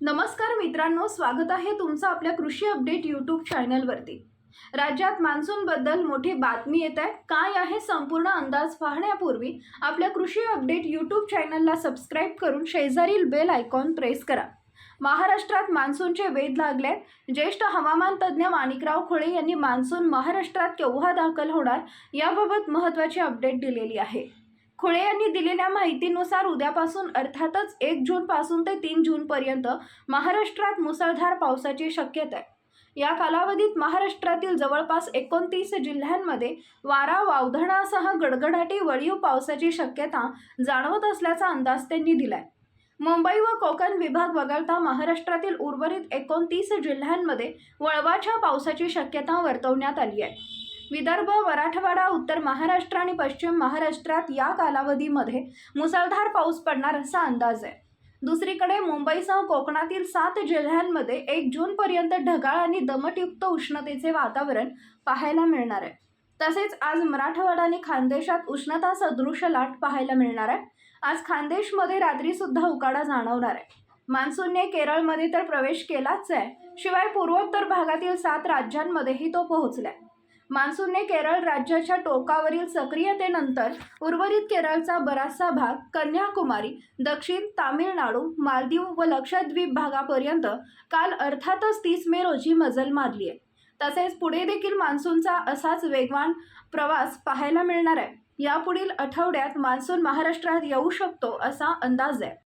नमस्कार मित्रांनो स्वागत आहे तुमचं आपल्या कृषी अपडेट यूट्यूब चॅनलवरती राज्यात मान्सूनबद्दल मोठी बातमी येत आहे. काय आहे संपूर्ण अंदाज पाहण्यापूर्वी आपल्या कृषी अपडेट यूट्यूब चॅनलला सबस्क्राईब करून शेजारील बेल आयकॉन प्रेस करा. महाराष्ट्रात मान्सूनचे वेध लागले ज्येष्ठ हवामान तज्ज्ञ माणिकराव खोळे यांनी मान्सून महाराष्ट्रात केव्हा दाखल होणार याबाबत महत्त्वाची अपडेट दिलेली आहे. खुळे यांनी दिलेल्या माहितीनुसार उद्यापासून अर्थातच एक जून पासून ते तीन जून पर्यंत महाराष्ट्रात मुसळधार पावसाची शक्यता आहे. या कालावधीत महाराष्ट्रातील जवळपास एकोणतीस जिल्ह्यांमध्ये वारा वावधणासह गडगडाटी वळीव पावसाची शक्यता जाणवत असल्याचा अंदाज त्यांनी दिलाय. मुंबई व कोकण विभाग वगळता महाराष्ट्रातील उर्वरित एकोणतीस जिल्ह्यांमध्ये वळवाच्या पावसाची शक्यता वर्तवण्यात आली आहे. विदर्भ मराठवाडा उत्तर महाराष्ट्र आणि पश्चिम महाराष्ट्रात या कालावधीमध्ये मुसळधार पाऊस पडणार असा अंदाज आहे. दुसरीकडे मुंबईसह कोकणातील सात जिल्ह्यांमध्ये एक जूनपर्यंत ढगाळ आणि दमटयुक्त उष्णतेचे वातावरण पाहायला मिळणार आहे. तसेच आज मराठवाडा आणि खानदेशात उष्णता सदृश लाट पाहायला मिळणार आहे. आज खानदेशमध्ये रात्रीसुद्धा उकाडा जाणवणार आहे. मान्सूनने केरळमध्ये तर प्रवेश केलाच आहे. शिवाय पूर्वोत्तर भागातील सात राज्यांमध्येही तो पोहोचलाय. मान्सूनने केरळ राज्याच्या टोकावरील सक्रियतेनंतर उर्वरित केरळचा बराचसा भाग कन्याकुमारी दक्षिण तामिळनाडू मालदीव व लक्षद्वीप भागापर्यंत काल अर्थातच तीस मे रोजी मजल मारली आहे तसेच पुढे देखील मान्सूनचा असाच वेगवान प्रवास पाहायला मिळणार आहे. यापुढील आठवड्यात मान्सून महाराष्ट्रात येऊ शकतो असा अंदाज आहे.